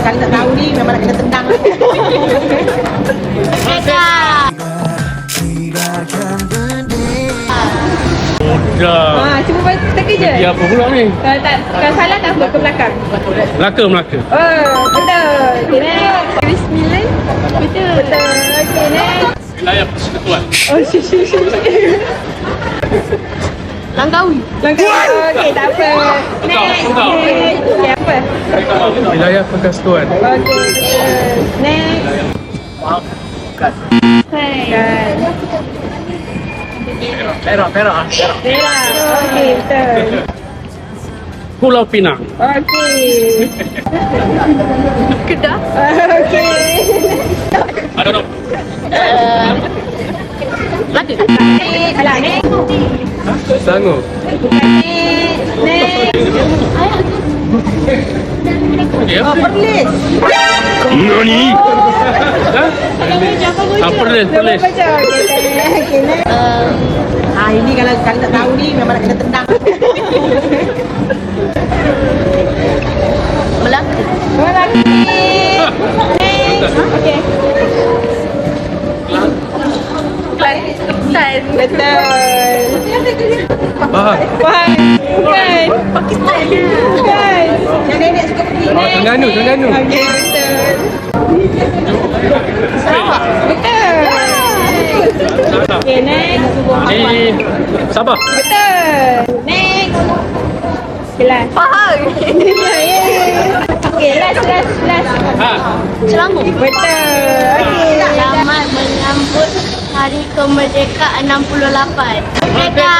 sekali tak tahu ni memang nak kena tendang. Merdeka. Dah. Ha, cuba buat teka je. Dia apa pula ni? Kalau tak kalau salah tak apa ke belakang. Melaka, Melaka. Oh, betul. Okay, next. Bismillah. Betul. Betul. Okay, next. Wilayah Persekutuan. Oh, shi shi shi. Langkawi. Langkah. Okay, tak apa. Next. Engkau. Okay? Wilayah Persekutuan. Okay, betul. Next. Kan. Perak, Perak. Perak. Merah. Okay, betul. Pulau Pinang. Okay. Kedah. Okay. I don't know. Melaka. Alah, next. Selangor. Next. Okay, Oh, apa? perlis. Nani? Ha? Ah, Perlis, Perlis. Next. Ah ini kalau sekali tak tahu ni memang nak kena tendang. Melaka. Melati. Next. Okay. Kelantan. Betul. Bahar. Faham? Bukan. Pakistan. Oh, Terengganu, Terengganu. Okay, betul. Sarawak. Betul. Okay, next. Di Sabah. Betul. Next. Okay, last. Pahang. Okay, last, last, last. Ha. Selangor. Betul. Okay. Selamat menyambut Hari Kemerdekaan 68. Merdeka.